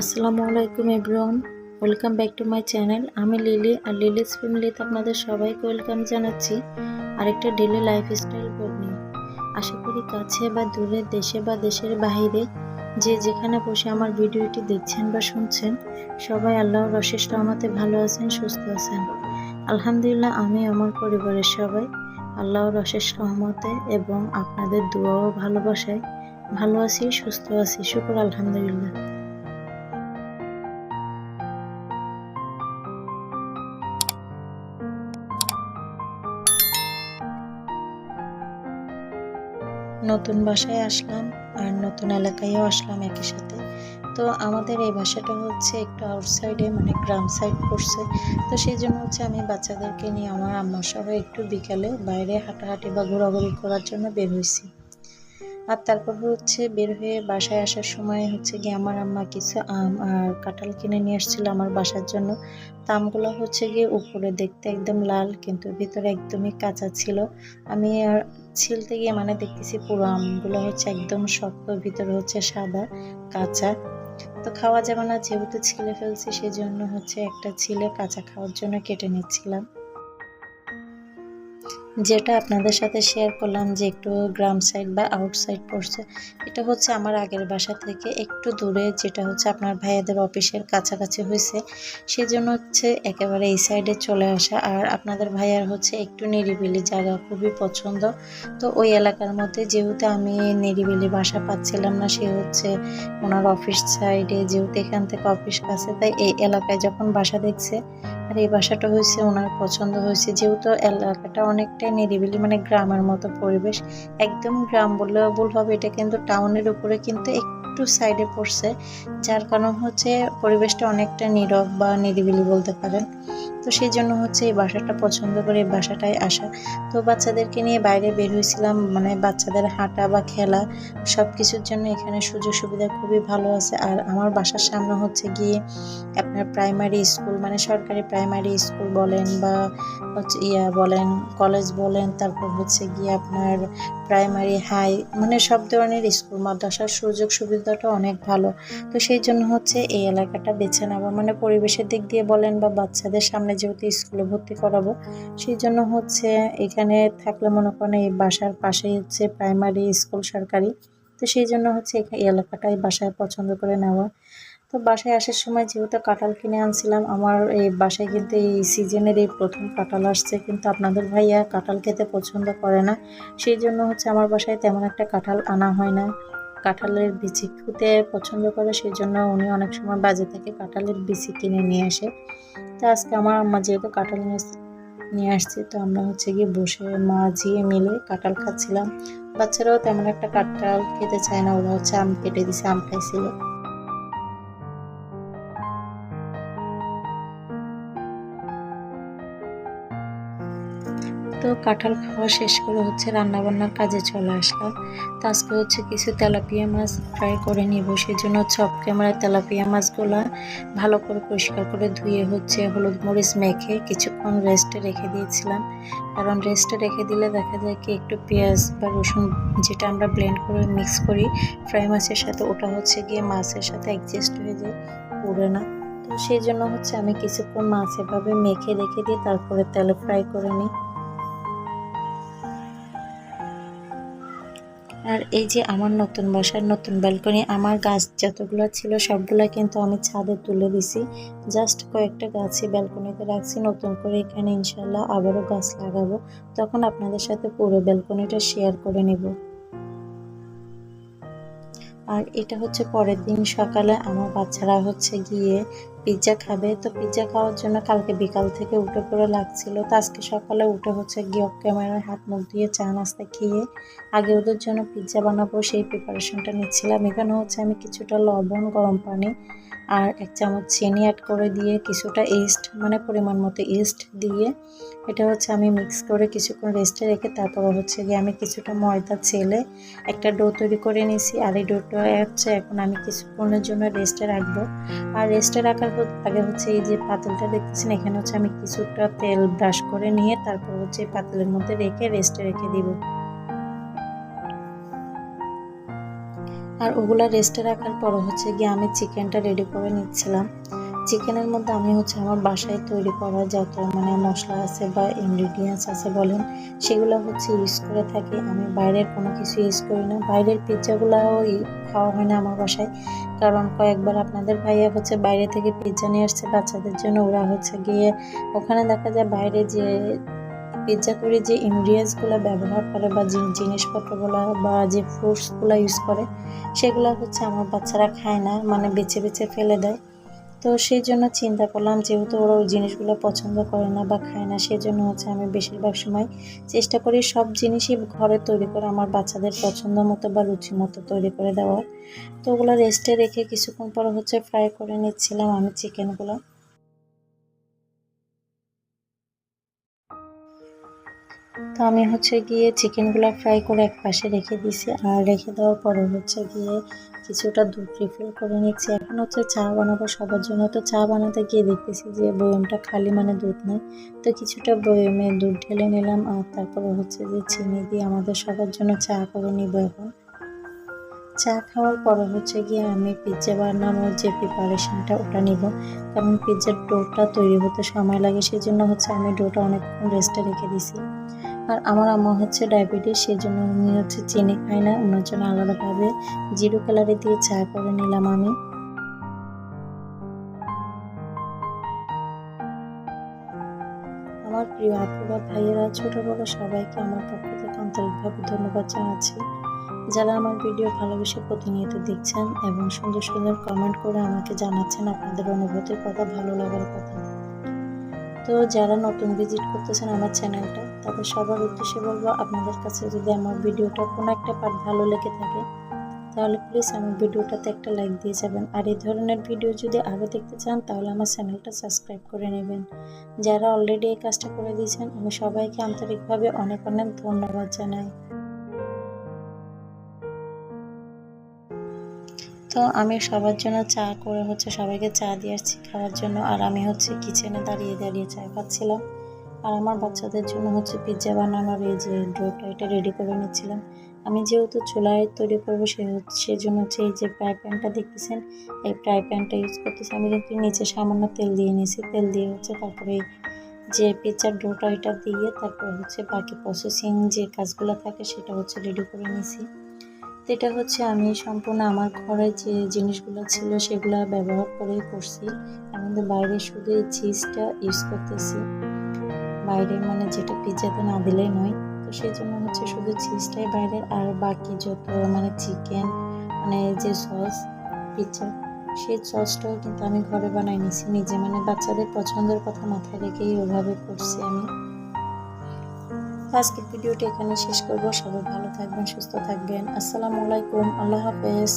আসসালামু আলাইকুম everyone, welcome back to my channel. আমি লিলি আর লিলিস ফ্যামিলিতে আপনাদের সবাইকে ওয়েলকাম জানাচ্ছি আরেকটা ডেলি লাইফস্টাইল ব্লগ নিয়ে। আশা করি কাছে বা দূরে, দেশে বা দেশের বাইরে যে যেখানে বসে আমার ভিডিওটি দেখছেন বা শুনছেন, সবাই আল্লাহর অশেষ রহমতে ভালো আছেন, সুস্থ আছেন। আলহামদুলিল্লাহ, আমি আমার পরিবারের সবাই আল্লাহর অশেষ রহমতে এবং আপনাদের দোয়া ও ভালোবাসায় ভালো আছি, সুস্থ আছি, শুকুর আলহামদুলিল্লাহ। নতুন বাসায় আসলাম আর নতুন এলাকায়ও আসলাম একই সাথে। তো আমাদের এই বাসাটা হচ্ছে একটু আউটসাইডে মানে গ্রাম সাইড পড়ছে। তো সেই জন্য হচ্ছে আমি বাচ্চাদেরকে নিয়ে, আমার আম্মার সহ একটু বিকালে বাইরে হাঁটাহাঁটি বা ঘোরাঘুরি করার জন্য বের হয়েছি। আর তারপর হচ্ছে বের হয়ে বাসায় আসার সময় হচ্ছে গিয়ে আমার আম্মা কিছু আম আর কাঁঠাল কিনে নিয়ে আসছিল আমার বাসার জন্য। তো আমগুলো হচ্ছে গিয়ে উপরে দেখতে একদম লাল, কিন্তু ভিতরে একদমই কাঁচা ছিল। আমি আর ছিলতে গিয়ে মানে দেখতেছি পুরো আমগুলো হচ্ছে একদম শক্ত, ভিতরে হচ্ছে সাদা, কাঁচা। তো খাওয়া যাবে না, যেহেতু ছিলে ফেলছি, সেজন্য হচ্ছে একটা ছিলে কাঁচা খাওয়ার জন্য কেটে নিচ্ছিলাম। যেটা আপনাদের সাথে শেয়ার করলাম যে একটু গ্রাম সাইড বা আউটসাইড পড়ছে, এটা হচ্ছে আমার আগের বাসা থেকে একটু দূরে, যেটা হচ্ছে আপনার ভাইয়াদের অফিসের কাছাকাছি হয়েছে সেজন্য হচ্ছে একেবারে এই সাইডে চলে আসা। আর আপনাদের ভাইয়ার হচ্ছে একটু নিরিবিলি জায়গা, খুবই পছন্দ। তো ওই এলাকার মধ্যে যেহেতু আমি নিরিবিলি বাসা পাচ্ছিলাম না, সে হচ্ছে ওনার অফিস সাইডে যেহেতু এখান থেকে অফিস কাছে, তাই এই এলাকায় যখন বাসা দেখছে, আর এই বাসাটা হয়েছে ওনার পছন্দ হয়েছে যেহেতু এলাকাটা অনেকটাই নিরিবিলি মানে গ্রামের মতো পরিবেশ। একদম গ্রাম বললেও ভুল হবে, এটা কিন্তু টাউনের উপরে কিন্তু একটু সাইডে পড়ছে, যার কারণ হচ্ছে পরিবেশটা অনেকটা নীরব বা নিরিবিলি বলতে পারেন। তো সেই জন্য হচ্ছে এই বাসাটা পছন্দ করে এই বাসাটায় আসা। তো বাচ্চাদেরকে নিয়ে বাইরে বের হয়েছিলাম মানে বাচ্চাদের হাঁটা বা খেলা সব কিছুর জন্য এখানে সুযোগ সুবিধা খুবই ভালো আছে। আর আমার বাসার সামনে হচ্ছে গিয়ে আপনার প্রাইমারি স্কুল মানে সরকারি প্রাইমারি স্কুল বলেন বা হচ্ছে ইয়া বলেন কলেজ বলেন, তারপর হচ্ছে গিয়ে আপনার প্রাইমারি হাই মানে সব ধরনের স্কুল মাদ্রাসার সুযোগ সুবিধাটা অনেক ভালো। তো সেই জন্য হচ্ছে এই এলাকাটা বেছে নেব। মানে পরিবেশের দিক দিয়ে বলেন বা বাচ্চাদের সামনে যেহেতু স্কুলে ভর্তি করাবো, সেই জন্য হচ্ছে এখানে থাকলে মনে করেন এই বাসার পাশেই হচ্ছে প্রাইমারি স্কুল সরকারি। তো সেই জন্য হচ্ছে এই এলাকাটাই বাসায় পছন্দ করে নেওয়া। তো বাসায় আসার সময় যেহেতু কাঁঠাল কিনে আনছিলাম, আমার এই বাসায় কিন্তু এই সিজনের এই প্রথম কাঁঠাল আসছে। কিন্তু আপনাদের ভাইয়া কাঁঠাল খেতে পছন্দ করে না। সেই জন্য হচ্ছে আমার বাসায় তেমন একটা কাঁঠাল আনা হয় না। কাঁঠালের বিচি খেতে পছন্দ করে সেই জন্য উনি অনেক সময় বাজে থেকে কাঁঠালের বিচি কিনে নিয়ে আসে। তো আজকে আমার আম্মা যেহেতু কাঁঠাল নিয়ে আসছে, তো আমরা হচ্ছে গিয়ে বসে মাঝিয়ে মিলে কাঁঠাল খাচ্ছিলাম। বাচ্চারাও তেমন একটা কাঁঠাল খেতে চায় না, ওরা হচ্ছে আম কেটে দিছে, আম খাইছিল। কাঁঠাল খাওয়া শেষ করে হচ্ছে রান্নাবান্নার কাজে চলে আসলাম। তো আজকে হচ্ছে কিছু তেলাপিয়া মাছ ফ্রাই করে নিব সেই জন্য হচ্ছে ক্যামেরা তেলাপিয়া মাছগুলো ভালো করে পরিষ্কার করে ধুয়ে হচ্ছে হলুদ মরিচ মেখে কিছুক্ষণ রেস্টে রেখে দিয়েছিলাম। কারণ রেস্টে রেখে দিলে দেখা যায় কি একটু পেঁয়াজ বা রসুন যেটা আমরা ব্লেন্ড করে মিক্স করি ফ্রাই মাছের সাথে ওটা হচ্ছে গিয়ে মাছের সাথে অ্যাডজাস্ট হয়ে যায়, পুড়ে না। তো সেই জন্য হচ্ছে আমি কিছুক্ষণ মাছ এভাবে মেখে রেখে দিই তারপরে তেলে ফ্রাই করে নিই। আর এই যে আমার নতুন বাসার নতুন ব্যালকনি আমার গাছ যতগুলো ছিল সবগুলো কিন্তু আমি ছাদে তুলে দিছি। জাস্ট কয়েকটা গাছই ব্যালকনিতে রাখছি, নতুন করে এখানে ইনশাল্লাহ আবারও গাছ লাগাবো। তখন আপনাদের সাথে পুরো ব্যালকনিটা শেয়ার করে নেব। আর এটা হচ্ছে পরের দিন সকালে আমার বাচ্চারা হচ্ছে গিয়ে পিৎজা খাবে। তো পিৎজা খাওয়ার জন্য কালকে বিকাল থেকে উঠে পড়ে লাগছিল। তো আজকে সকালে উঠে হচ্ছে গিয়ে ক্যামেরায় হাত মুখ দিয়ে চা নাস্তা খেয়ে আগে ওদের জন্য পিৎজা বানাবো সেই প্রিপারেশনটা নিচ্ছিলাম। এখানে হচ্ছে আমি কিছুটা লবণ, গরম পানি আর এক চামচ চিনি অ্যাড করে দিয়ে কিছুটা ইস্ট মানে পরিমাণ মতো ইস্ট দিয়ে এটা হচ্ছে আমি মিক্স করে কিছুক্ষণ রেস্টে রেখে তারপর হচ্ছে গিয়ে আমি কিছুটা ময়দা, ছেলে একটা ডো তৈরি করে নিয়েছি। আর এই ডোটা হচ্ছে এখন আমি কিছুক্ষণের জন্য রেস্টে রাখব। আর রেস্টে রাখার আগে হচ্ছে এই যে পাতলটা দেখতেছেন, এখানে হচ্ছে আমি কিছুটা তেল ব্রাশ করে নিয়ে তারপর হচ্ছে পাতলের মধ্যে রেখে রেস্টে রেখে দিব। আর ওগুলা রেস্টে রাখার পর হচ্ছে গিয়ে আমি চিকেনটা রেডি করে নিচ্ছিলাম। চিকেনের মধ্যে আমি হচ্ছে আমার বাসায় তৈরি করা যত মানে মশলা আছে বা ইনগ্রিডিয়েন্টস আছে বলেন, সেগুলো হচ্ছে ইউজ করে থাকি। আমি বাইরের কোনো কিছু ইউজ করি না। বাইরের পিৎজাগুলোও খাওয়া হয় না আমার বাসায়। কারণ কয়েকবার আপনাদের ভাইয়া হচ্ছে বাইরে থেকে পিৎজা নিয়ে আসছে বাচ্চাদের জন্য। ওরা হচ্ছে গিয়ে ওখানে দেখা যায় বাইরে যে পিৎজা করে যে ইনগ্রিডিয়েন্টসগুলো ব্যবহার করে বা যে জিনিসপত্রগুলো বা যে ফ্রুটসগুলো ইউজ করে, সেগুলো হচ্ছে আমার বাচ্চারা খায় না মানে বেছে বেছে ফেলে দেয়। তো সেই জন্য চিন্তা করলাম যেহেতু ওরা ওই জিনিসগুলো পছন্দ করে না বা খায় না, সেই জন্য হচ্ছে আমি বেশিরভাগ সময় চেষ্টা করি সব জিনিসই ঘরে তৈরি করে আমার বাচ্চাদের পছন্দ মতো বা রুচি মতো তৈরি করে দেওয়ার। তো ওগুলো রেস্টে রেখে কিছুক্ষণ পর হচ্ছে ফ্রাই করে নিচ্ছিলাম আমি চিকেনগুলো তো আমি হচ্ছে গিয়ে চিকেনগুলো ফ্রাই করে এক পাশে রেখে দিছি আর রেখে দেওয়ার পরে হচ্ছে গিয়ে কিছুটা দুধ রিফিল করে নিচ্ছি। এখন হচ্ছে চা বানাবো সবার জন্য। তো চা বানাতে গিয়ে দেখতেছি যে বয়মটা খালি মানে দুধ নেই। তো কিছুটা বয়মে দুধ ঢেলে নিলাম। আর তারপরে হচ্ছে যে চিনি দিয়ে আমাদের সবার জন্য চা করে নিব এখন। চা খাওয়ার পরে হচ্ছে গিয়ে আমি পিৎজা বানানোর যে প্রিপারেশনটা ওটা নিব। কারণ পিৎজার ডোটা তৈরি হতে সময় লাগে সেই জন্য হচ্ছে আমি ডোটা অনেকক্ষণ রেস্টে রেখে দিছি। আর আমার আম্মা হচ্ছে ডায়াবেটিস সেই জন্য উনি হচ্ছে চিনি খায় না ওনার জন্য আলাদাভাবে জিরো ক্যালারি দিয়ে চা করে নিলাম আমি। আমার প্রিয় আপুরা ভাইয়েরা, ছোট বড় সবাইকে আমার পক্ষ থেকে আন্তরিকভাবে ধন্যবাদ জানাচ্ছি। যারা আমার ভিডিও ভালোবেসে প্রতিনিয়ত দেখছেন এবং সুন্দর সুন্দর কমেন্ট করে আমাকে জানাচ্ছেন, আপনাদের অনুভূতির কথা, ভালো লাগার কথা। তো যারা নতুন ভিজিট করতেছেন আমার চ্যানেলটা তাদের সবার উদ্দেশ্যে বলব, আপনাদের কাছে যদি আমার ভিডিওটা কোনো একটা পার্ট ভালো লেগে থাকে, তাহলে প্লিজ আমার ভিডিওটাতে একটা লাইক দিয়ে যাবেন। আর এই ধরনের ভিডিও যদি আরও দেখতে চান, তাহলে আমার চ্যানেলটা সাবস্ক্রাইব করে নেবেন। যারা অলরেডি এই কাজটা করে দিয়েছেন, আমি সবাইকে আন্তরিকভাবে অনেক অনেক ধন্যবাদ জানাই। তো আমি সবার জন্য চা করে হচ্ছে সবাইকে চা দিয়ে আসছি খাওয়ার জন্য। আর আমি হচ্ছে কিচেনে দাঁড়িয়ে দাঁড়িয়ে চা খাচ্ছিলাম। আর আমার বাচ্চাদের জন্য হচ্ছে পিৎজা বানানোর এই যে ডোটা এটা রেডি করে নিচ্ছিলাম। আমি যেহেতু চুলায় তৈরি করব সে সেই জন্য হচ্ছে এই যে ফ্রাই প্যানটা দেখতেছেন, এই ফ্রাই প্যানটা ইউজ করতেছি। আমি কিন্তু নিচে সামান্য তেল দিয়ে নিয়েছি। তেল দিয়ে হচ্ছে তারপরে যে পিৎজার ডোটা এটা দিয়ে তারপর হচ্ছে বাকি প্রসেসিং যে কাজগুলো থাকে সেটা হচ্ছে রেডি করে নিয়েছি। এটা হচ্ছে আমি সম্পূর্ণ আমার ঘরে যে জিনিসগুলো ছিল সেগুলো ব্যবহার করে করছি। আমি কিন্তু বাইরে শুধু এই চিজটা ইউজ করতেছি। বাইরে মানে যেটা পিৎজাতে না দিলেই নয়। তো সেই জন্য হচ্ছে শুধু চিজটাই বাইরের আর বাকি যত মানে চিকেন মানে যে সস পিৎজা সেই সসটাও কিন্তু আমি ঘরে বানাই নিছি। নিজে মানে বাচ্চাদের পছন্দের কথা মাথায় রেখেই ওভাবে করছি আমি। আজকের ভিডিওটি এখানে শেষ করব। সবাই ভালো থাকবেন সুস্থ থাকবেন। আসসালামু আলাইকুম। আল্লাহ হাফেজ।